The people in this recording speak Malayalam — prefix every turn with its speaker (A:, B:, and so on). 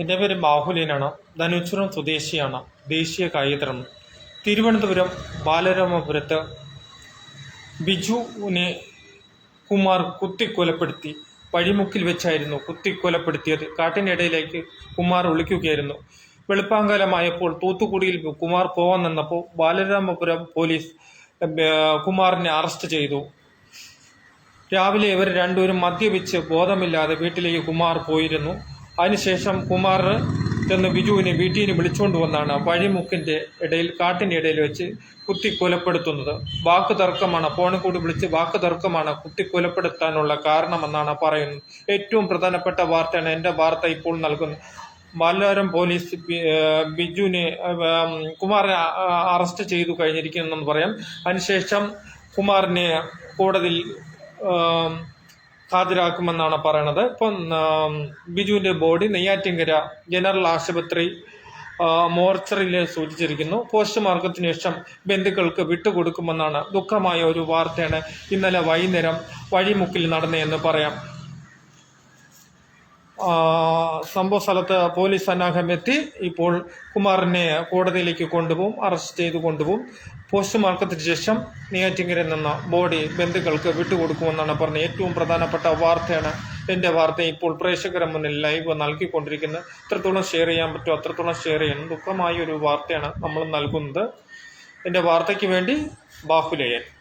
A: എന്റെ പേര് ബാഹുലീനാണ് ധനുച്ചുരം സ്വദേശിയാണ്. ദേശീയ കായികതരം തിരുവനന്തപുരം ബാലരാമപുരത്ത് ബിജുവിനെ കുമാർ കുത്തിക്കൊലപ്പെടുത്തി. വഴിമുക്കിൽ വെച്ചായിരുന്നു കുത്തിക്കൊലപ്പെടുത്തിയത്. കാട്ടിനിടയിലേക്ക് കുമാർ ഒളിക്കുകയായിരുന്നു. വെളുപ്പാങ്കാലമായപ്പോൾ തൂത്തുക്കുടിയിൽ കുമാർ പോകാൻ നിന്നപ്പോൾ ബാലരാമപുരം പോലീസ് കുമാറിനെ അറസ്റ്റ് ചെയ്തു. രാവിലെ ഇവർ രണ്ടുപേരും മദ്യപിച്ച് ബോധമില്ലാതെ വീട്ടിലേക്ക് കുമാർ പോയിരുന്നു. അതിനുശേഷം കുമാർ ചെന്ന് ബിജുവിനെ വീട്ടിൽ നിന്ന് വിളിച്ചുകൊണ്ട് വന്നാണ് വഴിമുക്കിന്റെ ഇടയിൽ കാട്ടിന്റെ ഇടയിൽ വെച്ച് കുത്തി കൊലപ്പെടുത്തുന്നത്. വാക്ക് തർക്കമാണ്. ഫോണിൽ കൂടി വിളിച്ച് വാക്ക് തർക്കമാണ്. കുത്തി കൊലപ്പെടുത്താനുള്ള കാരണമെന്നാണ് പറയുന്നത്. ഏറ്റവും പ്രധാനപ്പെട്ട വാർത്തയാണ് എന്റെ വാർത്ത ഇപ്പോൾ നൽകുന്നത്. ബാലവാരം പോലീസ് ബിജുവിനെ കുമാറിനെ അറസ്റ്റ് ചെയ്തു കഴിഞ്ഞിരിക്കുന്നെന്ന് പറയാം. അതിനുശേഷം കുമാറിനെ കോടതിയിൽ ഹാജരാക്കുമെന്നാണ് പറയണത്. ഇപ്പം ബിജുവിന്റെ ബോഡി നെയ്യാറ്റിങ്കര ജനറൽ ആശുപത്രി മോർച്ചറിൽ സൂചിച്ചിരിക്കുന്നു. പോസ്റ്റ്മോർട്ടത്തിന് ശേഷം ബന്ധുക്കൾക്ക് വിട്ടുകൊടുക്കുമെന്നാണ് ദുഃഖമായ ഒരു വാർത്തയാണ് ഇന്നലെ വൈകുന്നേരം വഴിമുക്കിൽ നടന്നതെന്ന് പറയാം. സംഭവ സ്ഥലത്ത് പോലീസ് സന്നാഹം എത്തി ഇപ്പോൾ കുമാറിനെ കോടതിയിലേക്ക് കൊണ്ടുപോകും അറസ്റ്റ് ചെയ്ത് കൊണ്ടുപോകും. പോസ്റ്റ്മോർട്ടത്തിന് ശേഷം നെയ്യാറ്റിങ്കരയിൽ നിന്ന് ബോഡി ബന്ധുക്കൾക്ക് വിട്ടുകൊടുക്കുമെന്നാണ് പറഞ്ഞത് ഏറ്റവും പ്രധാനപ്പെട്ട വാർത്തയാണ് എന്റെ വാർത്ത. ഇപ്പോൾ പ്രേക്ഷകരുടെ മുന്നിൽ ലൈവ് നൽകിക്കൊണ്ടിരിക്കുന്നത് എത്രത്തോളം ഷെയർ ചെയ്യാൻ പറ്റുമോ? അത്രത്തോളം ഷെയർ ചെയ്യണം ദുഃഖമായ ഒരു വാർത്തയാണ് നമ്മൾ നൽകുന്നത്. എന്റെ വാർത്തയ്ക്ക് വേണ്ടി ബാഹുലേയൻ.